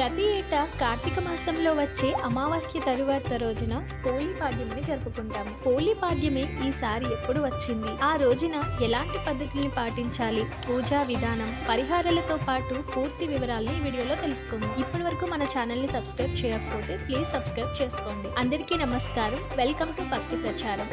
ప్రతి ఏటా కార్తీక మాసంలో వచ్చే అమావాస్య తరువాత రోజున హోలీ పాద్యమిని జరుపుకుంటాము హోలీ పాద్యమే ఈసారి ఎప్పుడు వచ్చింది? ఆ రోజున ఎలాంటి పద్ధతుల్ని పాటించాలి? పూజా విధానం పరిహారాలతో పాటు పూర్తి వివరాలను ఈ వీడియోలో తెలుసుకుందాం. ఇప్పటి వరకు మన ఛానల్ని సబ్స్క్రైబ్ చేయకపోతే ప్లీజ్ సబ్స్క్రైబ్ చేసుకోండి. అందరికీ నమస్కారం. వెల్కమ్ టు భక్తి ప్రచారం.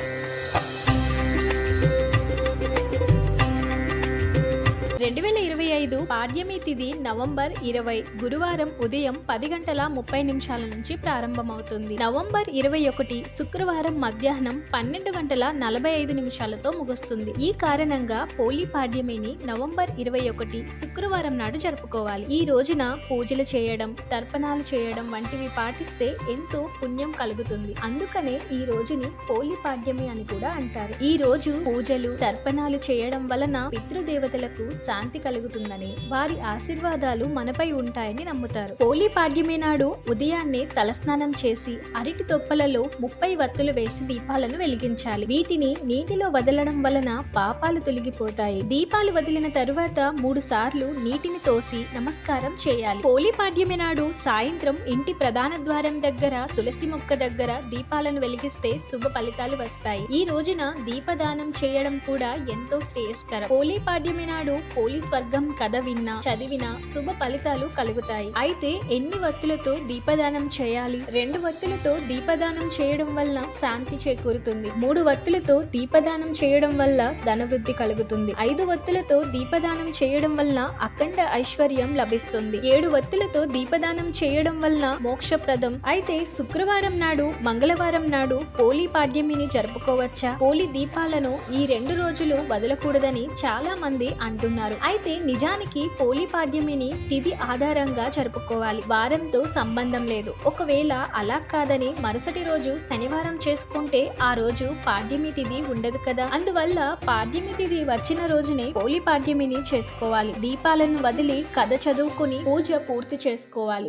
రెండు వేల ఇరవై ఐదు పాడ్యమి తిథి నవంబర్ ఇరవై గురువారం ఉదయం పది గంటల ముప్పై నిమిషాల నుంచి ప్రారంభమవుతుంది. నవంబర్ ఇరవై ఒకటి శుక్రవారం మధ్యాహ్నం పన్నెండు గంటల నలభై ఐదు నిమిషాలతో ముగుస్తుంది. ఈ కారణంగా పోలీ పాడ్యమిని నవంబర్ ఇరవై ఒకటి శుక్రవారం నాడు జరుపుకోవాలి. ఈ రోజున పూజలు చేయడం తర్పణాలు చేయడం వంటివి పాటిస్తే ఎంతో పుణ్యం కలుగుతుంది. అందుకనే ఈ రోజుని పోలీ పాడ్యమి అని కూడా అంటారు. ఈ రోజు పూజలు తర్పణాలు చేయడం వలన పితృదేవతలకు శాంతి కలుగుతుందని వారి ఆశీర్వాదాలు మనపై ఉంటాయని నమ్ముతారు. హోలీ పాడ్యమి నాడు ఉదయాన్నే తలస్నానం చేసి అరటి తొప్పలలో ముప్పై వత్తులు వేసి దీపాలను వెలిగించాలి. వీటిని నీటిలో వదలడం వలన పాపాలు తొలగిపోతాయి. దీపాలు వదిలిన తరువాత మూడు సార్లు నీటిని తోసి నమస్కారం చేయాలి. హోలీ పాడ్యమి నాడు సాయంత్రం ఇంటి ప్రధాన ద్వారం దగ్గర తులసి మొక్క దగ్గర దీపాలను వెలిగిస్తే శుభ ఫలితాలు వస్తాయి. ఈ రోజున దీపదానం చేయడం కూడా ఎంతో శ్రేయస్కరం. హోలీ పాడ్యమి నాడు పోలీస్ స్వర్గం కథ విన్నా చదివినా శుభ ఫలితాలు కలుగుతాయి. అయితే ఎన్ని వత్తులతో దీపదానం చేయాలి? రెండు వత్తులతో దీపదానం చేయడం వల్ల శాంతి చేకూరుతుంది. మూడు వత్తులతో దీపదానం చేయడం వల్ల ధనవృద్ధి కలుగుతుంది. ఐదు వత్తులతో దీపదానం చేయడం వల్ల అఖండ ఐశ్వర్యం లభిస్తుంది. ఏడు వత్తులతో దీపదానం చేయడం వల్ల మోక్షప్రదం. అయితే శుక్రవారం నాడు మంగళవారం నాడు హోలీ పాడ్యమిని జరుపుకోవచ్చా? పోలీ దీపాలను ఈ రెండు రోజులు వదలకూడదని చాలా మంది అంటున్నారు. అయితే నిజానికి పోలీ పాడ్యమిని తిథి ఆధారంగా జరుపుకోవాలి. వారంతో సంబంధం లేదు. ఒకవేళ అలా కాదని మరుసటి రోజు శనివారం చేసుకుంటే ఆ రోజు పాడ్యమి తిథి ఉండదు కదా? అందువల్ల పాడ్యమి తిథి వచ్చిన రోజునే పోలీ పాడ్యమిని చేసుకోవాలి. దీపాలను వదిలి కథ చదువుకుని పూజ పూర్తి చేసుకోవాలి.